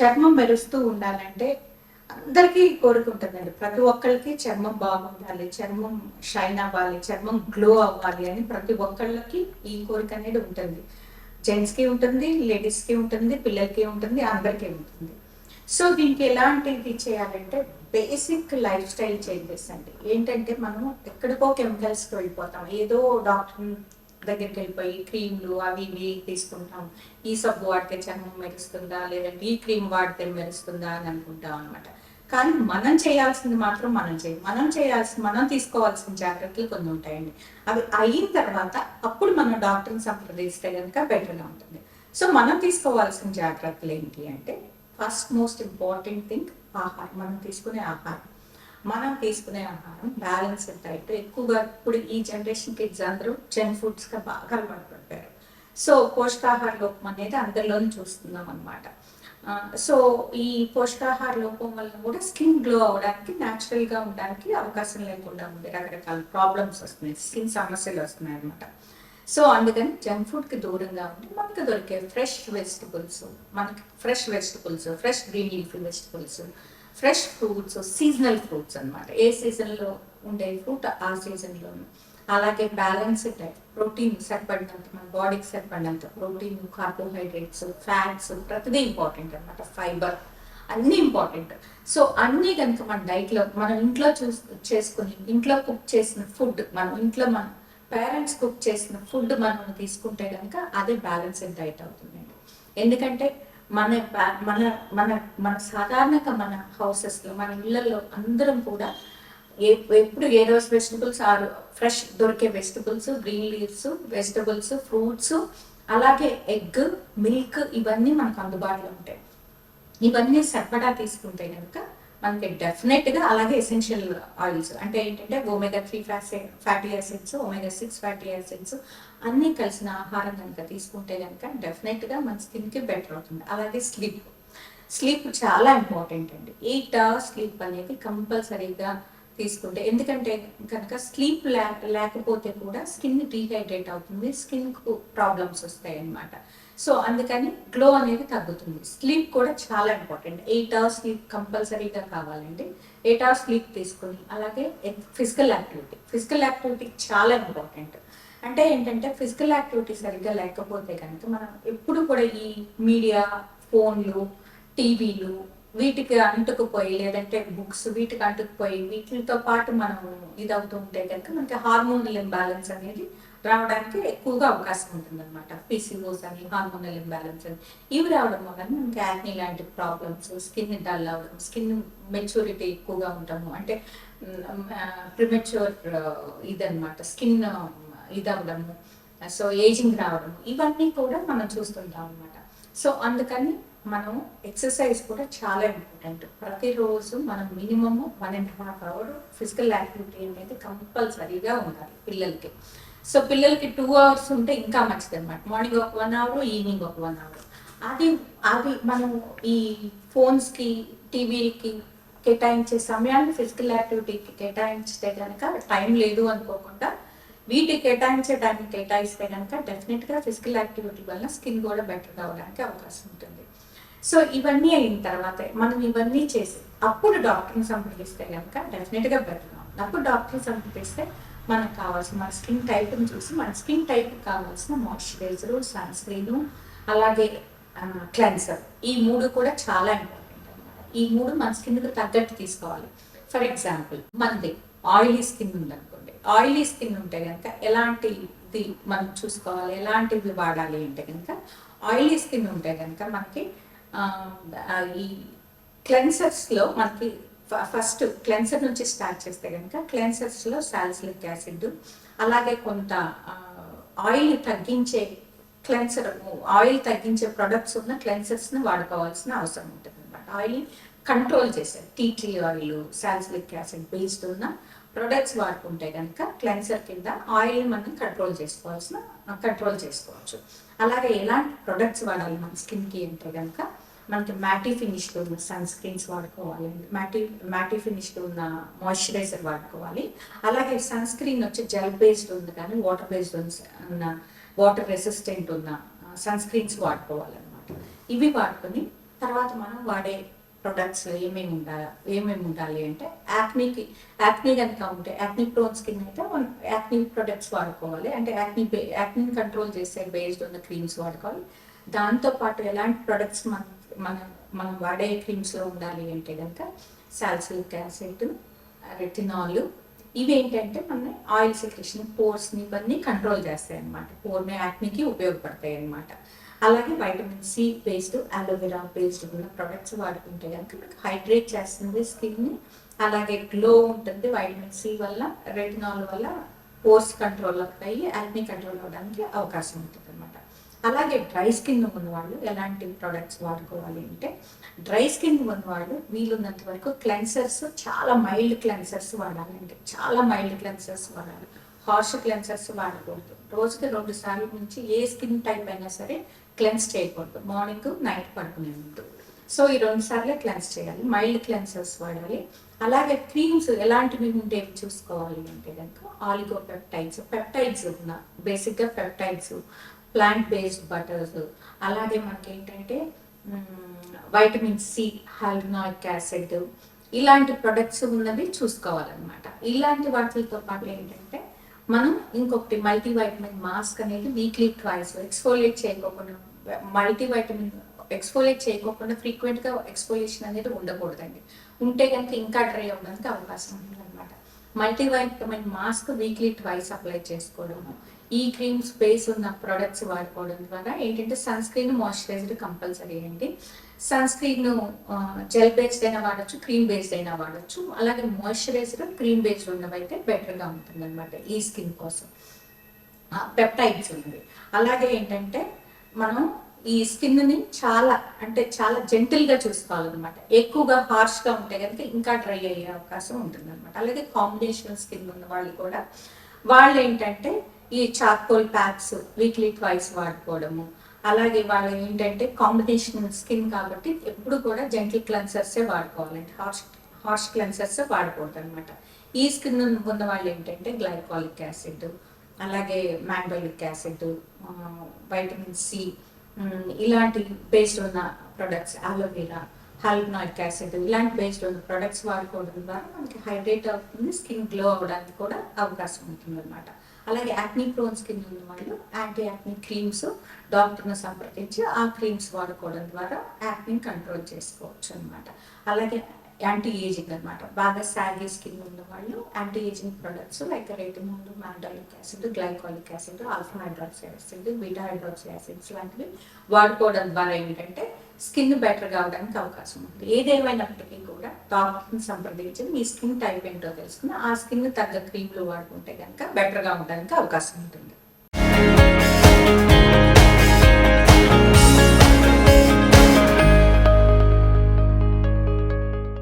చర్మం మెరుస్తూ ఉండాలంటే అందరికీ కోరిక ఉంటుందండి ప్రతి ఒక్కరికి చర్మం బాగుండాలి చర్మం షైన్ అవ్వాలి చర్మం గ్లో అవ్వాలి అని ప్రతి ఒక్కళ్ళకి ఈ కోరిక అనేది ఉంటుంది. జెంట్స్కి ఉంటుంది లేడీస్కి ఉంటుంది పిల్లలకి ఉంటుంది అందరికీ ఉంటుంది. సో దీనికి ఎలాంటిది చేయాలంటే బేసిక్ లైఫ్ స్టైల్ చేంజెస్ అండి. ఏంటంటే మనం ఎక్కడికో కెమికల్స్కి వెళ్ళిపోతాం. ఏదో డాక్టర్ దగ్గరికి వెళ్ళిపోయి క్రీమ్లు అవి ఇవి తీసుకుంటాం. ఈ సబ్బు వాడితే చర్మం మెరుస్తుందా? లేదంటే ఈ క్రీమ్ వాడితే మెరుస్తుందా అని అనుకుంటాం అనమాట కానీ మనం చేయాల్సింది మాత్రం మనం చేయం. మనం చేయాల్సిన మనం తీసుకోవాల్సిన జాగ్రత్తలు కొన్ని ఉంటాయండి. అవి అయిన తర్వాత అప్పుడు మనం డాక్టర్ని సంప్రదిస్తే కనుక బెటర్గా ఉంటుంది. సో మనం తీసుకోవాల్సిన జాగ్రత్తలు ఏంటి అంటే ఫస్ట్ మోస్ట్ ఇంపార్టెంట్ థింగ్ ఆహారం. మనం తీసుకునే ఆహారం. మనం తీసుకునే ఆహారం బ్యాలెన్స్డ్ డైట్ ఎక్కువగా ఇప్పుడు ఈ జనరేషన్ కిడ్స్ అందరూ జంక్ ఫుడ్స్గా బాగా అలవాటు పడిపోయారు సో పోషకాహార లోపం అనేది అందరిలోనూ చూస్తున్నాం అనమాట సో ఈ పోషకాహార లోపం వల్ల కూడా స్కిన్ గ్లో అవడానికి న్యాచురల్గా ఉండడానికి అవకాశం లేకుండా ఉంది. రకరకాల ప్రాబ్లమ్స్ వస్తున్నాయి స్కిన్ సమస్యలు వస్తున్నాయి అనమాట సో అందుకని జంక్ ఫుడ్కి దూరంగా ఉండి మనకు దొరికే ఫ్రెష్ వెజిటబుల్స్ మనకి fresh vegetables fresh green leaf vegetables fresh fruits seasonal fruits అన్నమాట. ఏ సీజన్లో ఉండే ఫ్రూట్ ఆ సీజన్లోను. అలాగే బ్యాలెన్స్డ్ డైట్ ప్రోటీన్ సరిపడినంత మన బాడీకి సరిపడినంత ప్రోటీన్ కార్బోహైడ్రేట్స్ ఫ్యాట్స్ ప్రతిదీ ఇంపార్టెంట్ అన్నమాట. ఫైబర్ అన్నీ ఇంపార్టెంట్. సో అన్నీ కనుక మన డైట్లో మనం ఇంట్లో చూ చేసుకుని ఇంట్లో కుక్ చేసిన ఫుడ్ మనం ఇంట్లో మన పేరెంట్స్ కుక్ చేసిన ఫుడ్ మనం తీసుకుంటే కనుక అదే బ్యాలెన్స్డ్ డైట్ అవుతుందండి. ఎందుకంటే మన మన మన మన సాధారణంగా మన హౌసెస్లో మన ఇళ్ళల్లో అందరం కూడా ఏ ఎప్పుడు ఏ రోజు వెజిటబుల్స్ ఆరు ఫ్రెష్ దొరికే vegetables green leaves vegetables fruits అలాగే ఎగ్ మిల్క్ ఇవన్నీ మనకు అందుబాటులో ఉంటాయి. ఇవన్నీ సరిపడా తీసుకుంటే కనుక మనకి డెఫినెట్గా అలాగే ఎసెన్షియల్ ఆయిల్స్ అంటే ఏంటంటే omega three fatty acids omega six fatty acids అన్నీ కలిసిన ఆహారం కనుక తీసుకుంటే కనుక డెఫినెట్గా మన స్కిన్కి బెటర్ అవుతుంది. అలాగే స్లీప్ స్లీప్ చాలా ఇంపార్టెంట్ అండి. ఎయిట్ అవర్స్ స్లీప్ అనేది కంపల్సరీగా తీసుకుంటే ఎందుకంటే కనుక స్లీప్ లేకపోతే కూడా స్కిన్ డీహైడ్రేట్ అవుతుంది స్కిన్కు ప్రాబ్లమ్స్ వస్తాయి అన్నమాట సో అందుకని గ్లో అనేది తగ్గుతుంది. స్లీప్ కూడా చాలా ఇంపార్టెంట్. ఎయిట్ అవర్స్ స్లీప్ కంపల్సరీగా కావాలండి. ఎయిట్ అవర్స్ స్లీప్ తీసుకుని అలాగే ఫిజికల్ యాక్టివిటీ. ఫిజికల్ యాక్టివిటీ చాలా ఇంపార్టెంట్. అంటే ఏంటంటే ఫిజికల్ యాక్టివిటీ సరిగ్గా లేకపోతే కనుక మనం ఎప్పుడు కూడా ఈ మీడియా ఫోన్లు టీవీలు వీటికి అంటుకుపోయి లేదంటే బుక్స్ వీటికి అంటుకుపోయి వీటితో పాటు మనం ఇది అవుతూ ఉంటే కనుక మనకి హార్మోనల్ ఇంబ్యాలెన్స్ అనేది రావడానికి ఎక్కువగా అవకాశం ఉంటుంది అనమాట పీసీఓస్ అని హార్మోనల్ ఇంబ్యాలెన్స్ అని. ఇవి రావడం వల్ల మనకి యాక్నీ లాంటి ప్రాబ్లమ్స్ స్కిన్ డల్ అవ్వడం స్కిన్ మెచ్యూరిటీ ఎక్కువగా ఉండము అంటే ప్రిమెచ్యూర్ uh, ఇదన్నమాట. స్కిన్ uh, ఇది అవ్వడము సో ఏజింగ్ రావడం ఇవన్నీ కూడా మనం చూస్తుంటాం అనమాట సో అందుకని మనం ఎక్సర్సైజ్ కూడా చాలా ఇంపార్టెంట్ ప్రతిరోజు మనం minimum one and half hour physical activity అనేది కంపల్సరీగా ఉండాలి పిల్లలకి. సో పిల్లలకి టూ అవర్స్ ఉంటే ఇంకా మంచిది అనమాట మార్నింగ్ ఒక వన్ అవర్ ఈవినింగ్ ఒక వన్ అవర్ అది అది మనం ఈ ఫోన్స్కి టీవీకి కేటాయించే సమయాన్ని ఫిజికల్ యాక్టివిటీకి కేటాయించితే కనుక టైం లేదు అనుకోకుండా వీటికి కేటాయించే టైం కేటాయిస్తే కనుక డెఫినెట్గా ఫిజికల్ యాక్టివిటీ వల్ల స్కిన్ కూడా బెటర్ కావడానికి అవకాశం ఉంటుంది. సో ఇవన్నీ అయిన తర్వాత మనం ఇవన్నీ చేసి అప్పుడు డాక్టర్ని సంప్రదిస్తే కనుక డెఫినెట్గా బెటర్ అప్పుడు డాక్టర్ని సంప్రదిస్తే మనకు కావాల్సిన మన స్కిన్ టైప్ని చూసి మన స్కిన్ టైప్కి కావాల్సిన మాయిశ్చరైజరు సన్ స్క్రీను అలాగే క్లెన్సర్. ఈ మూడు కూడా చాలా ఇంపార్టెంట్ అనమాట ఈ మూడు మన స్కిన్కి తగ్గట్టు తీసుకోవాలి. ఫర్ ఎగ్జాంపుల్ మనది ఆయిలీ స్కిన్ ఉందనుకోండి. ఆయిలీ స్కిన్ ఉంటే కనుక ఎలాంటిది మనం చూసుకోవాలి? ఎలాంటివి వాడాలి అంటే కనుక ఆయిలీ స్కిన్ ఉంటే కనుక మనకి ఈ క్లెన్సర్స్లో మనకి ఫస్ట్ క్లెన్సర్ నుంచి స్టార్ట్ చేస్తే కనుక క్లెన్సర్స్లో సాల్సిలిక్ యాసిడ్ అలాగే కొంత ఆయిల్ తగ్గించే క్లెన్సర్ ఆయిల్ తగ్గించే ప్రొడక్ట్స్ ఉన్న క్లెన్సర్స్ని వాడుకోవాల్సిన అవసరం ఉంటుంది అనమాట ఆయిల్ కంట్రోల్ చేసే tea tree oil salicylic acid based ఉన్న ప్రొడక్ట్స్ వాడుకుంటే కనుక క్లెన్సర్ కింద ఆయిల్ మనం కంట్రోల్ చేసుకోవాల్సిన కంట్రోల్ చేసుకోవచ్చు. అలాగే ఎలాంటి ప్రొడక్ట్స్ వాడాలి మన స్కిన్కి అంటే కనుక మనకి మ్యాటీ ఫినిష్లో ఉన్న సన్ స్క్రీన్స్ వాడుకోవాలి. మ్యాటీ మ్యాటీ ఫినిష్లో ఉన్న మాయిశ్చరైజర్ వాడుకోవాలి. అలాగే సన్ స్క్రీన్ వచ్చి జెల్ బేస్డ్ ఉంది కానీ వాటర్ బేస్డ్ ఉన్న వాటర్ రెసిస్టెంట్ ఉన్న సన్ స్క్రీన్స్ వాడుకోవాలన్నమాట. ఇవి వాడుకొని తర్వాత మనం వాడే ప్రొడక్ట్స్ ఏమేమి ఉండాలి ఏమేమి ఉండాలి అంటే యాక్నీకి యాక్నీ కనుక ఉంటే యాక్నీ ప్రోన్ స్కిన్ అయితే మనం యాక్నీ ప్రొడక్ట్స్ వాడుకోవాలి. అంటే యాక్నీ యాక్నీ కంట్రోల్ చేసే బేస్డ్ ఉన్న క్రీమ్స్ వాడుకోవాలి. దాంతో పాటు ఎలాంటి ప్రొడక్ట్స్ మనం మనం మనం వాడే క్రీమ్స్లో ఉండాలి అంటే కనుక సాల్సిలిక్ యాసిడ్ రెటినాల్ ఇవి ఏంటంటే మన ఆయిల్ సెక్రేషన్ పోర్స్ని ఇవన్నీ కంట్రోల్ చేస్తాయి అనమాట పోర్ని యాక్నికి ఉపయోగపడతాయి అన్నమాట అలాగే vitamin C based aloe vera based ఉన్న ప్రొడక్ట్స్ వాడుకుంటే కనుక మనకు హైడ్రేట్ చేస్తుంది స్కిన్ని. అలాగే గ్లో ఉంటుంది వైటమిన్ సి వల్ల రెటినాల్ వల్ల పోర్స్ కంట్రోల్ అవుతాయి యాక్ని కంట్రోల్ అవ్వడానికి అవకాశం ఉంటుంది అనమాట అలాగే డ్రై స్కిన్ ఉన్నవాళ్ళు ఎలాంటి ప్రొడక్ట్స్ వాడుకోవాలి అంటే డ్రై స్కిన్ ఉన్నవాళ్ళు వీలున్నంత వరకు క్లెన్సర్స్ చాలా మైల్డ్ క్లెన్సర్స్ వాడాలండి చాలా మైల్డ్ క్లెన్సర్స్ వాడాలి. హార్ష్ క్లెన్సర్స్ వాడకూడదు. రోజుకి రెండు సార్లు నుంచి ఏ స్కిన్ టైప్ అయినా సరే క్లెన్స్ చేయకూడదు. మార్నింగ్ నైట్ పడుకునే ముందు. సో ఈ రెండు సార్లే క్లెన్స్ చేయాలి. మైల్డ్ క్లెన్సర్స్ వాడాలి. అలాగే క్రీమ్స్ ఎలాంటివి ఉండేవి చూసుకోవాలి అంటే కనుక ఆలిగో పెప్టైడ్స్ పెప్టైడ్స్ ఉన్న బేసిక్గా పెప్టైడ్స్ ప్లాంట్ బేస్డ్ బటర్స్ అలాగే మనకి ఏంటంటే వైటమిన్ సి హాల్నాయిక్ యాసిడ్ ఇలాంటి ప్రొడక్ట్స్ ఉన్నవి చూసుకోవాలన్నమాట. ఇలాంటి వాటితో పాటు ఏంటంటే మనం ఇంకొకటి మల్టీ వైటమిన్ మాస్క్ అనేది వీక్లీ ట్వైస్ ఎక్స్ఫోలియేట్ చేయకోకుండా మల్టీ వైటమిన్ ఎక్స్ఫోలియేట్ చేయకోకుండా ఫ్రీక్వెంట్గా ఎక్స్ఫోలియేషన్ అనేది ఉండకూడదండి. ఉంటే కనుక ఇంకా డ్రై అవ్వడానికి అవకాశం ఉందన్నమాట multivitamin mask weekly twice apply చేసుకోవడము. ఈ క్రీమ్స్ బేస్ ఉన్న ప్రొడక్ట్స్ వాడుకోవడం ద్వారా ఏంటంటే సన్ స్క్రీన్ మాయిశ్చరైజ్డ్ కంపల్సరీ అండి. సన్ స్క్రీన్ జెల్ బేస్డ్ అయినా వాడచ్చు క్రీమ్ బేస్డ్ అయినా వాడచ్చు. అలాగే మాయిశ్చరైజర్ క్రీమ్ బేస్డ్ ఉన్నవైతే బెటర్గా ఉంటుంది అనమాట ఈ స్కిన్ కోసం. పెప్టైడ్స్ ఉన్నవి. అలాగే ఏంటంటే మనం ఈ స్కిన్ని చాలా అంటే చాలా జెంటిల్గా చూసుకోవాలన్నమాట. ఎక్కువగా హార్ష్గా ఉంటే కనుక ఇంకా డ్రై అయ్యే అవకాశం ఉంటుంది అనమాట అలాగే కాంబినేషన్ స్కిన్ ఉన్న వాళ్ళు కూడా. వాళ్ళు ఏంటంటే ఈ చార్కోల్ ప్యాక్స్ వీక్లీ ట్వైస్ వాడుకోవడము. అలాగే వాళ్ళు ఏంటంటే కాంబినేషన్ స్కిన్ కాబట్టి ఎప్పుడు కూడా జెంటిల్ క్లెన్సర్సే వాడుకోవాలంటే హార్ష్ హార్ష్ క్లెన్సర్స్ వాడకూడదు అనమాట ఈ స్కిన్ ఉన్న వాళ్ళు ఏంటంటే గ్లైకాలిక్ యాసిడ్ అలాగే మ్యాంగోలిక్ యాసిడ్ వైటమిన్ సి ఇలాంటి బేస్డ్ ఉన్న products aloe vera hyaluronic acid ఇలాంటి బేస్డ్ ఉన్న ప్రొడక్ట్స్ వాడుకోవడం ద్వారా మనకి హైడ్రేట్ అవుతుంది స్కిన్ గ్లో అవ్వడానికి కూడా అవకాశం ఉంటుంది అనమాట అలాగే యాక్నీ ప్రోన్ స్కిన్ ఉన్న వాళ్ళు యాంటీ యాక్నీ క్రీమ్స్ డాక్టర్ను సంప్రదించి ఆ క్రీమ్స్ వాడుకోవడం ద్వారా యాక్ని కంట్రోల్ చేసుకోవచ్చు అనమాట అలాగే యాంటీ ఏజింగ్ అనమాట బాగా సాగీ స్కిన్ ఉన్న వాళ్ళు anti ageing products like retinol mandelic acid glycolic acid alpha hydroxy acid beta hydroxy acids లాంటివి వాడుకోవడం ద్వారా ఏంటంటే స్కిన్ బెటర్ కావడానికి అవకాశం ఉంది. ఏదేమైనప్పటికీ కూడా డాక్టర్ని సంప్రదించి మీ స్కిన్ టైప్ ఏంటో తెలుసుకుని ఆ స్కిన్ తగ్గ క్రీమ్లు వాడుకుంటే కనుక బెటర్గా ఉండడానికి అవకాశం ఉంటుంది.